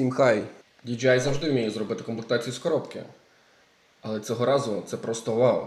Всім хай! DJI завжди вміє зробити комплектацію з коробки. Але цього разу це просто вау.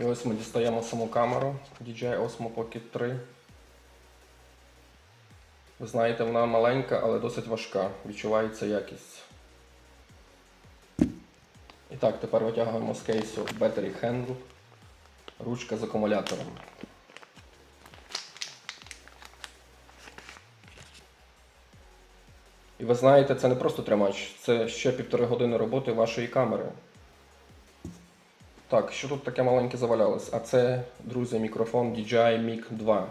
І ось ми дістаємо саму камеру DJI Osmo Pocket 3. Ви знаєте, вона маленька, але досить важка. Відчувається якість. І так, тепер витягуємо з кейсу Battery Handle, ручка з акумулятором. І ви знаєте, це не просто тримач, це ще півтори години роботи вашої камери. Так, що тут таке маленьке завалялось? А це, друзі, мікрофон DJI Mic 2.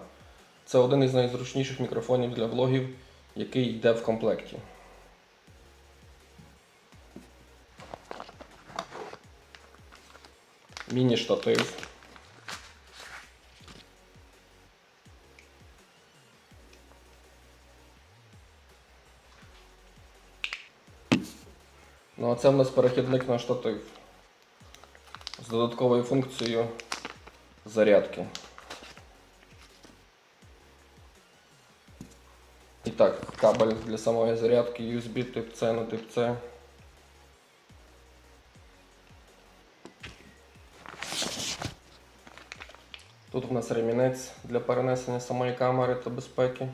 Це один із найзручніших мікрофонів для влогів, який йде в комплекті. Міні-штатив. Ну а це в нас перехідник на штатив з додатковою функцією зарядки. І так, кабель для самої зарядки USB тип C на тип C. Тут у нас ремінець для перенесення самої камери та безпеки.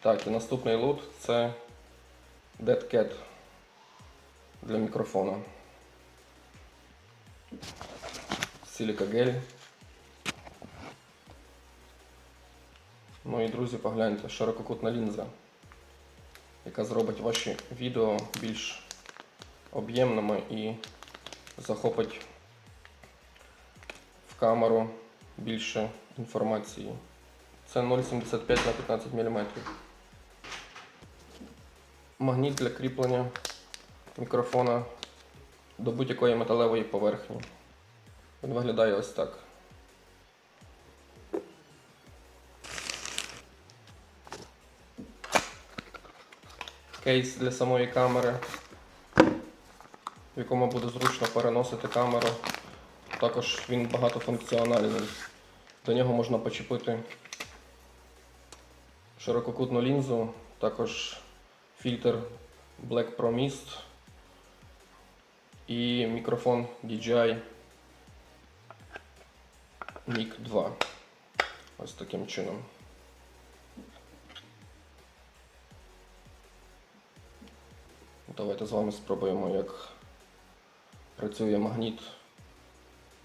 Так, і наступний лут це Dead для мікрофона. Силіка гель. Ну і друзі, погляньте, ширококутна лінза, яка зробить ваші відео більш об'ємними і захопить в камеру більше інформації. Це 0,75 на 15 мм. Магніт для кріплення мікрофона до будь-якої металевої поверхні. Він виглядає ось так. Кейс для самої камери, в якому буде зручно переносити камеру. Також він багатофункціональний. До нього можна почепити ширококутну лінзу, також фільтр Black Pro Mist і мікрофон DJI Mic 2. Ось таким чином. Давайте з вами спробуємо, як працює магніт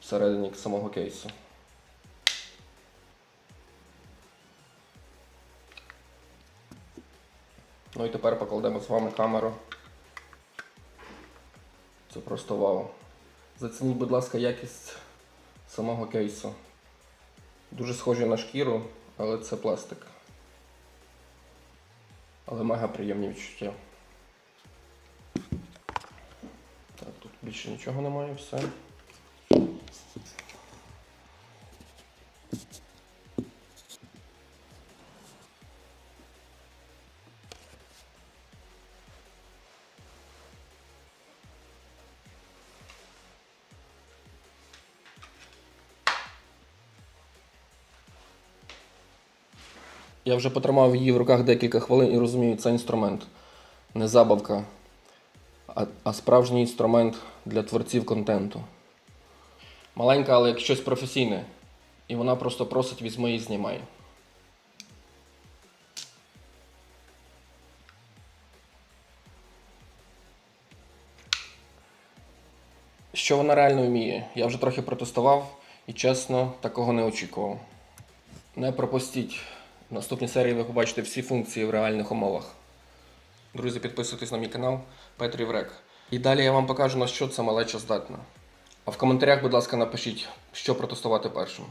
всередині самого кейсу. Ну і тепер покладемо з вами камеру. Просто вау. Зацініть, будь ласка, якість самого кейсу. Дуже схожий на шкіру, але це пластик. Але мега приємні відчуття. Так, тут більше нічого немає, все. Я вже потримав її в руках декілька хвилин і розумію, це інструмент. Не забавка, а, а справжній інструмент для творців контенту. Маленька, але як щось професійне. І вона просто просить візьми і знімай. Що вона реально вміє? Я вже трохи протестував і чесно, такого не очікував. Не пропустіть. Наступній серії ви побачите всі функції в реальних умовах. Друзі, підписуйтесь на мій канал Петрів Рек. І далі я вам покажу, на що це малеча здатна. А в коментарях, будь ласка, напишіть, що протестувати першим.